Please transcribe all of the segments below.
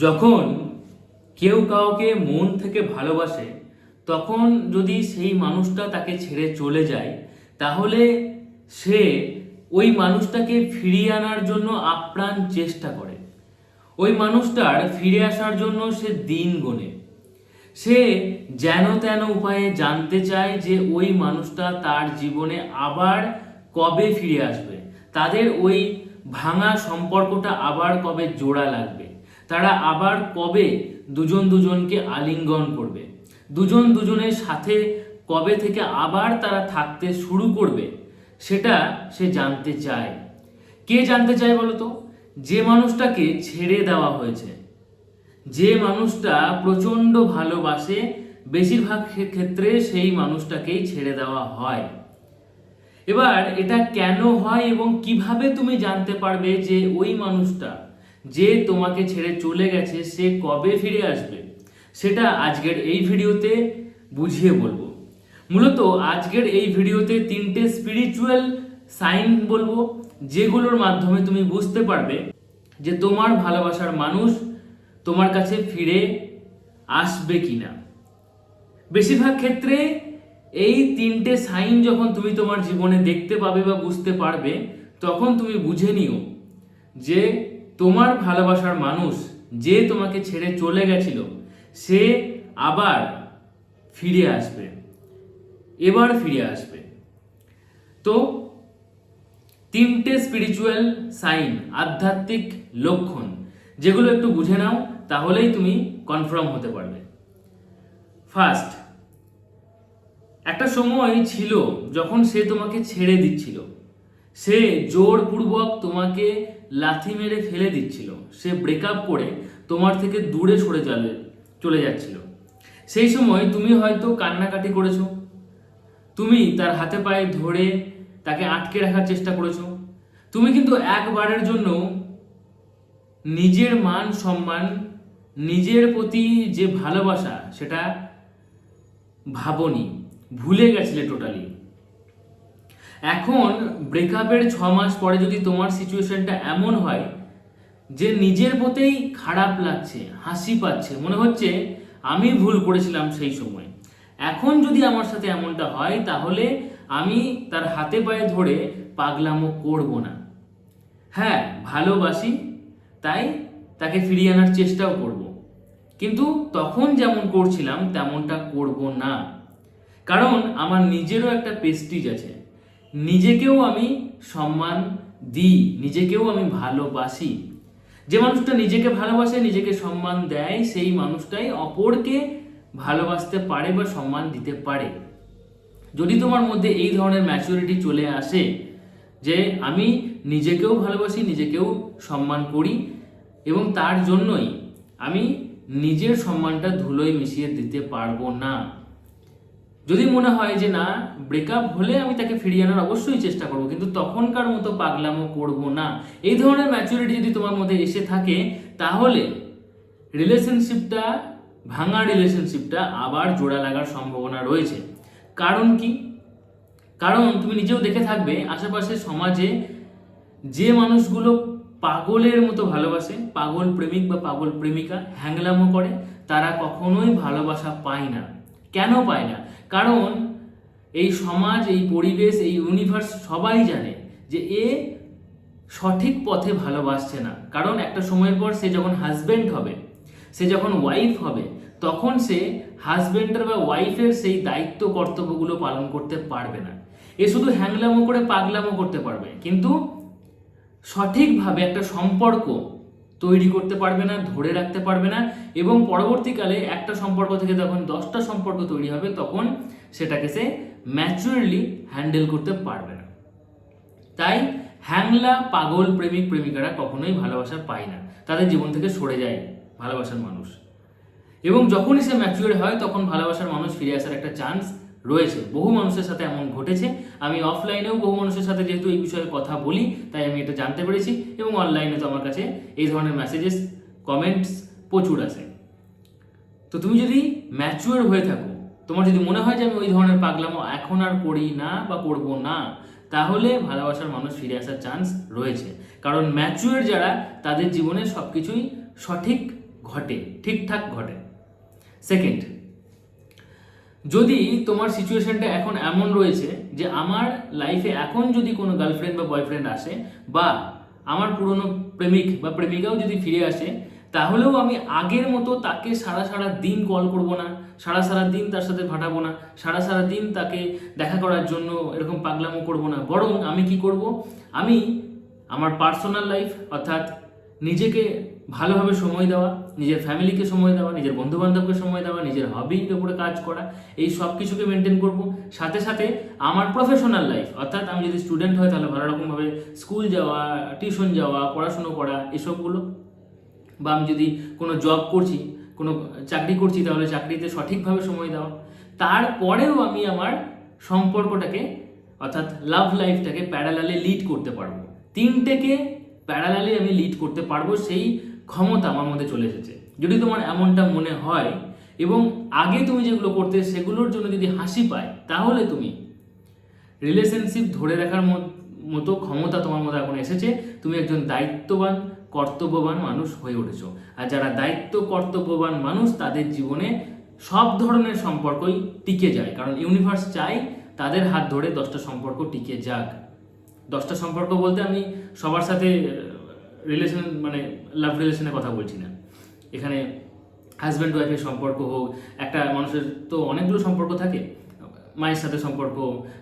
যখন কেউ কাউকে মন থেকে ভালোবাসে, তখন যদি সেই মানুষটা তাকে ছেড়ে চলে যায়, তাহলে সে ওই মানুষটাকে ফিরিয়ে আনার জন্য আপ্রাণ চেষ্টা করে। ওই মানুষটার ফিরে আসার জন্য সে দিন গোনে। সে যেন তেন উপায়ে জানতে চায় যে ওই মানুষটা তার জীবনে আবার কবে ফিরে আসবে। তাদের ওই ভাঙা সম্পর্কটা আবার কবে জোড়া লাগবে। তারা আবার কবে দুজন দুজনকে আলিঙ্গন করবে? দুজন দুজনের সাথে কবে থেকে আবার তারা থাকতে শুরু করবে, সেটা সে জানতে চায়। কে জানতে চায় বলতো? যে মানুষটাকে ছেড়ে দেওয়া হয়েছে। যে মানুষটা প্রচণ্ড ভালোবাসে, বেশিরভাগ ক্ষেত্রে সেই মানুষটাকেই ছেড়ে দেওয়া হয়। এবার এটা কেন হয় এবং কীভাবে তুমি জানতে পারবে যে ওই মানুষটা যে তোমাকে ছেড়ে চলে গেছে, সে কবে ফিরে আসবে? সেটা আজকের এই ভিডিওতে বুঝিয়ে বলব। মূলত আজকের এই ভিডিওতে তিনটে স্পিরিচুয়াল সাইন বলব, যেগুলোর মাধ্যমে তুমি বুঝতে পারবে যে তোমার ভালোবাসার মানুষ তোমার কাছে ফিরে আসবে কিনা। বেশিরভাগ ক্ষেত্রে এই তিনটে সাইন যখন তুমি তোমার জীবনে দেখতে পাবে বা বুঝতে পারবে, তখন তুমি বুঝে নিও যে তোমার ভালোবাসার মানুষ যে তোমাকে ছেড়ে চলে গেছিল, সে আবার ফিরে আসবে, এবার ফিরে আসবে। তো, তিনটে স্পিরিচুয়াল সাইন আধ্যাত্মিক লক্ষণ, যেগুলো একটু বুঝে নাও, তাহলেই তুমি কনফার্ম হতে পারবে। ফার্স্ট একটা সময় ছিল যখন সে তোমাকে ছেড়ে দিচ্ছিল। সে জোরপূর্বক তোমাকে লাথি মেরে ফেলে দিচ্ছিল। সে ব্রেকআপ করে তোমার থেকে দূরে সরে চলে চলে যাচ্ছিল। সেই সময় তুমি হয়তো কান্নাকাটি করেছ। তুমি তার হাতে পায়ে ধরে তাকে আটকে রাখার চেষ্টা করেছ। তুমি কিন্তু একবারের জন্য নিজের মান সম্মান, নিজের প্রতি যে ভালোবাসা, সেটা ভাবনি। ভুলে গেছিলে টোটালি এখন ব্রেকআপের ছ মাস পরে যদি তোমার সিচুয়েশনটা এমন হয় যে নিজের প্রতিই খারাপ লাগছে, হাসি পাচ্ছে, মনে হচ্ছে আমি ভুল করেছিলাম সেই সময়। এখন যদি আমার সাথে এমনটা হয়, তাহলে আমি তার হাতে পায়ে ধরে পাগলামো করব না। হ্যাঁ ভালোবাসি, তাই তাকে ফিরিয়ে আনার চেষ্টাও করব। কিন্তু তখন যেমন করছিলাম, তেমনটা করব না। কারণ আমার নিজেরও একটা পেস্টিজ আছে। নিজেকেও আমি সম্মান দিই, নিজেকেও আমি ভালোবাসি। যে মানুষটা নিজেকে ভালোবাসে, নিজেকে সম্মান দেয়, সেই মানুষটাই অপরকে ভালোবাসতে পারে বা সম্মান দিতে পারে। যদি তোমার মধ্যে এই ধরনের ম্যাচুরিটি চলে আসে, যে আমি নিজেকেও ভালোবাসি, নিজেকেও সম্মান করি, এবং তার জন্যই আমি নিজের সম্মানটা ধুলোয় মিশিয়ে দিতে পারব না। যদি মনে হয় যে না ব্রেকআপ হলে আমি তাকে ফিরিয়ে আনার অবশ্যই চেষ্টা করব, কিন্তু তখনকার মতো পাগলামো করব না। এই ধরনের ম্যাচুরিটি যদি তোমার মধ্যে এসে থাকে, তাহলে রিলেশনশিপটা ভাঙা রিলেশনশিপটা আবার জোড়া লাগার সম্ভাবনা রয়েছে। কারণ কি? কারণ তুমি নিজেও দেখে থাকবে, আশেপাশে সমাজে যে মানুষগুলো পাগলের মতো ভালোবাসে, পাগল প্রেমিক বা পাগল প্রেমিকা, হ্যাংলামো করে, তারা কখনোই ভালোবাসা পায় না। কেন পায় না? কারণ এই সমাজ, এই পরিবেশ, এই ইউনিভার্স সবাই জানে যে এ সঠিক পথে ভালোবাসছে না। কারণ একটা সময়ের পর সে যখন হাজবেন্ড হবে, সে যখন ওয়াইফ হবে, তখন সে হাজবেন্ডের বা ওয়াইফের সেই দায়িত্ব, কর্তব্যগুলো পালন করতে পারবে না। এ শুধু হ্যাংলামো করে পাগলামো করতে পারবে। কিন্তু সঠিকভাবে একটা সম্পর্ক তৈরি করতে পারবে না, ধরে রাখতে পারবে না এবং পরবর্তীকালে একটা সম্পর্ক থেকে যখন দশটা সম্পর্ক তৈরি হবে, তখন সেটাকে সে ম্যাচুরলি হ্যান্ডেল করতে পারবে না। তাই হ্যাংলা পাগল প্রেমিক প্রেমিকারা কখনোই ভালোবাসা পায় না। তাদের জীবন থেকে সরে যায় ভালোবাসার মানুষ। এবং যখনই সে ম্যাচুয়ার হয়, তখন ভালোবাসার মানুষ ফিরে আসার একটা চান্স রয়েছে। বহু মানুষের সাথে এমন ঘটেছে। আমি অফলাইনেও বহু মানুষের সাথে যেহেতু এই বিষয়ে কথা বলি, তাই আমি এটা জানতে পেরেছি এবং অনলাইনে তো আমার কাছে এই ধরনের মেসেজেস কমেন্টস প্রচুর আছে। তো তুমি যদি ম্যাচুয়ার হয়ে থাকো, তোমার যদি মনে হয় যে আমি ওই ধরনের পাগলামো এখন আর করি না বা করব না, তাহলে ভালোবাসার মানুষ ফিরে আসার চান্স রয়েছে। কারণ ম্যাচুয়ার যারা, তাদের জীবনে সব কিছুই সঠিক ঘটে, ঠিকঠাক ঘটে। সেকেন্ড যদি তোমার সিচুয়েশনটা এখন এমন রয়েছে যে আমার লাইফে এখন যদি কোনো গার্লফ্রেন্ড বা বয়ফ্রেন্ড আসে বা আমার পুরনো প্রেমিক বা প্রেমিকাও যদি ফিরে আসে, তাহলেও আমি আগের মতো তাকে সারা সারা দিন কল করব না, সারা সারা দিন তার সাথে ফাটাবো না, সারা সারা দিন তাকে দেখা করার জন্য এরকম পাগলামো করব না। বরং আমি কি করব? আমি আমার পার্সোনাল লাইফ অর্থাৎ নিজেকে ভালোভাবে সময় দেওয়া, নিজের ফ্যামিলিকে সময় দেওয়া, নিজের বন্ধু বান্ধবকে সময় দেওয়া, নিজের হবির উপরে কাজ করা, এই সব কিছুকে মেনটেন করব। সাথে সাথে আমার প্রফেশনাল লাইফ অর্থাৎ আমি যদি স্টুডেন্ট হয় তাহলে ভালো রকমভাবে স্কুল যাওয়া টিউশন যাওয়া, পড়াশুনো করা, এসবগুলো। বা আমি যদি কোনো জব করছি, কোনো চাকরি করছি তাহলে চাকরিতে সঠিকভাবে সময় দেওয়া। তারপরেও আমি আমার সম্পর্কটাকে, অর্থাৎ লাভ লাইফটাকে প্যারালালে লিড করতে পারব। তিনটেকে প্যারালালে আমি লিড করতে পারব সেই ক্ষমতা আমার মধ্যে চলে এসেছে। যদি তোমার এমনটা মনে হয় এবং আগে তুমি যেগুলো করতে সেগুলোর জন্য যদি হাসি পায়, তাহলে তুমি রিলেশনশিপ ধরে রাখার মত- মতো ক্ষমতা তোমার মধ্যে এখন এসেছে। তুমি একজন দায়িত্ববান, কর্তব্যবান মানুষ হয়ে উঠেছো। আর যারা দায়িত্ব, কর্তব্যবান মানুষ, তাদের জীবনে সব ধরনের সম্পর্কই টিকে যায়। কারণ ইউনিভার্স চাই তাদের হাত ধরে দশটা সম্পর্ক টিকে যাক। দশটা সম্পর্ক বলতে আমি সবার সাথে রিলেশন মানে লাভ রিলেশনের কথা বলছি না। এখানে হাজব্যান্ড ওয়াইফের সম্পর্ক হোক, একটা মানুষের তো অনেকগুলো সম্পর্ক থাকে। মায়ের সাথে সম্পর্ক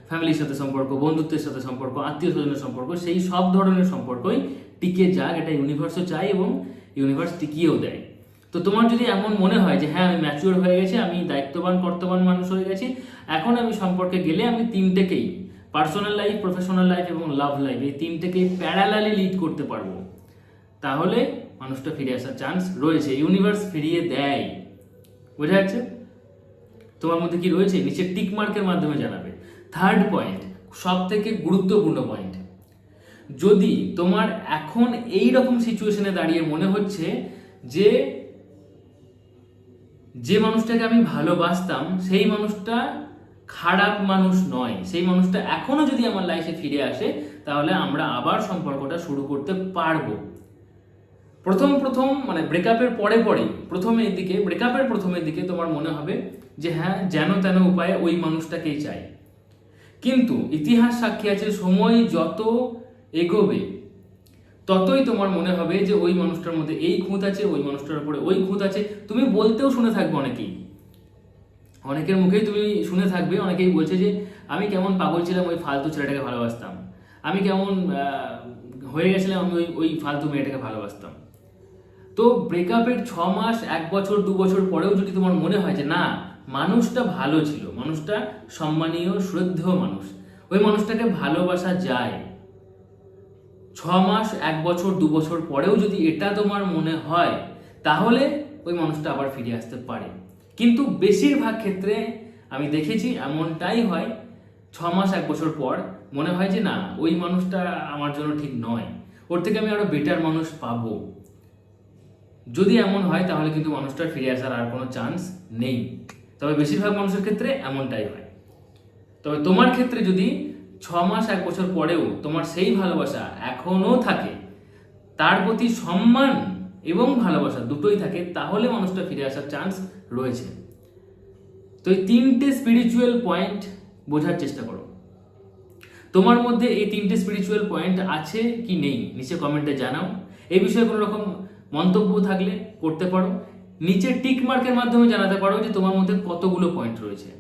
ফ্যামিলির সাথে সম্পর্ক, বন্ধুত্বের সাথে সম্পর্ক আত্মীয় স্বজনের সম্পর্ক, সেই সব ধরনের সম্পর্কই টিকে যাক, এটা ইউনিভার্সও চাই এবং ইউনিভার্স টিকিয়েও দেয়। তো তোমার যদি এমন মনে হয় যে হ্যাঁ আমি ম্যাচিওর হয়ে গেছি, আমি দায়িত্ববান কর্তবান মানুষ হয়ে গেছি, এখন আমি সম্পর্কে গেলে আমি তিনটেকেই পার্সোনাল লাইফ প্রফেশনাল লাইফ এবং লাভ লাইফ এই তিনটেকেই প্যারালালি লিড করতে পারব। তাহলে মানুষটা ফিরে আসার চান্স রয়েছে ইউনিভার্স ফিরিয়ে দেয়। বোঝা যাচ্ছে? তোমার মধ্যে কি রয়েছে? নিচে টিক মার্কের মাধ্যমে জানাবে। থার্ড পয়েন্ট সব থেকে গুরুত্বপূর্ণ পয়েন্ট যদি তোমার এখন এই রকম সিচুয়েশনে দাঁড়িয়ে মনে হচ্ছে যে যে মানুষটাকে আমি ভালোবাসতাম, সেই মানুষটা খারাপ মানুষ নয়। সেই মানুষটা এখনও যদি আমার লাইফে ফিরে আসে, তাহলে আমরা আবার সম্পর্কটা শুরু করতে পারব। প্রথম প্রথম মানে ব্রেকআপের পরে পরেই প্রথমের দিকে ব্রেকআপের প্রথমের দিকে তোমার মনে হবে যে হ্যাঁ যেন তেন উপায়ে ওই মানুষটাকেই চাই। কিন্তু ইতিহাস সাক্ষী আছে, সময় যত এগোবে, ততই তোমার মনে হবে যে ওই মানুষটার মধ্যে এই খুঁত আছে, ওই মানুষটার উপরে ওই খুঁত আছে। তুমি বলতেও শুনে থাকবে অনেকেই। অনেকের মুখেই তুমি শুনে থাকবে, অনেকেই বলছে যে আমি কেমন পাগল ছিলাম ওই ফালতু ছেলেটাকে ভালোবাসতাম। আমি কেমন হয়ে গেছিলাম আমি ওই ওই ফালতু মেয়েটাকে ভালোবাসতাম। তো ব্রেকআপের ছ মাস, এক বছর, দু বছর পরেও যদি তোমার মনে হয় যে না, মানুষটা ভালো ছিল, মানুষটা সম্মানীয়, শ্রদ্ধেয় মানুষ, ওই মানুষটাকে ভালোবাসা যায়। ছ মাস, এক বছর, দু বছর পরেও যদি এটা তোমার মনে হয়, তাহলে ওই মানুষটা আবার ফিরে আসতে পারে। কিন্তু বেশিরভাগ ক্ষেত্রে আমি দেখেছি এমনটাই হয়, ছ মাস, এক বছর পর মনে হয় যে না, ওই মানুষটা আমার জন্য ঠিক নয়। ওর থেকে আমি আরও বেটার মানুষ পাবো। যদি এমন হয়, তাহলে কিন্তু মানুষটা ফিরে আসার আর কোনো চান্স নেই। তবে বেশিরভাগ মানুষের ক্ষেত্রে এমনটাই হয়। তবে তোমার ক্ষেত্রে যদি ছ মাস, এক বছর পরেও তোমার সেই ভালোবাসা এখনও থাকে, তার প্রতি সম্মান এবং ভালোবাসা দুটোই থাকে, তাহলে মানুষটা ফিরে আসার চান্স রয়েছে। তো এই তিনটে স্পিরিচুয়াল পয়েন্ট বোঝার চেষ্টা করো। তোমার মধ্যে এই তিনটে স্পিরিচুয়াল পয়েন্ট আছে কি নেই? নিচে কমেন্টে জানাও। এই বিষয়ে কোনো রকম মন্তব্য থাকলে করতে পারো। নিচে টিক মার্কের মাধ্যমে জানাতে পারো যে তোমার মধ্যে কতগুলো পয়েন্ট রয়েছে।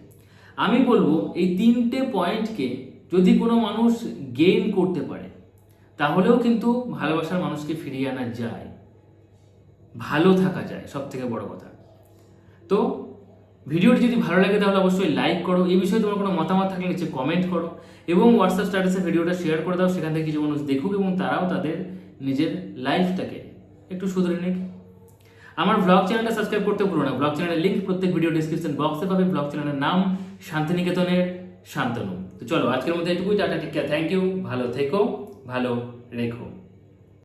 আমি বলব, এই তিনটে পয়েন্টকে যদি কোনো মানুষ গেইন করতে পারে, তাহলেও কিন্তু ভালোবাসার মানুষকে ফিরিয়ে আনা যায়। ভালো থাকা যায় সব থেকে বড় কথা। তো ভিডিওটি যদি ভালো লাগে তাহলে অবশ্যই লাইক করো। এই বিষয়ে তোমার কোনো মতামত থাকলে নিচে কমেন্ট করো এবং হোয়াটসঅ্যাপ স্ট্যাটাসে ভিডিওটা শেয়ার করে দাও। সেখান থেকে কিছু মানুষ দেখুক এবং তারাও তাদের নিজের লাইফটাকে একটু শুধরে নিক। আমার ব্লগ চ্যানেলটা সাবস্ক্রাইব করতে ভুলো না। ব্লগ চ্যানেলের লিঙ্ক প্রত্যেক ভিডিও ডিসক্রিপশন বক্সে পাবে। ব্লগ চ্যানেলের নাম শান্তিনিকেতনের শান্তনু। তো চলো, আজকের মধ্যে এটুকুই। টাটা টিকা থ্যাংক ইউ ভালো থেকো, ভালো রেখো।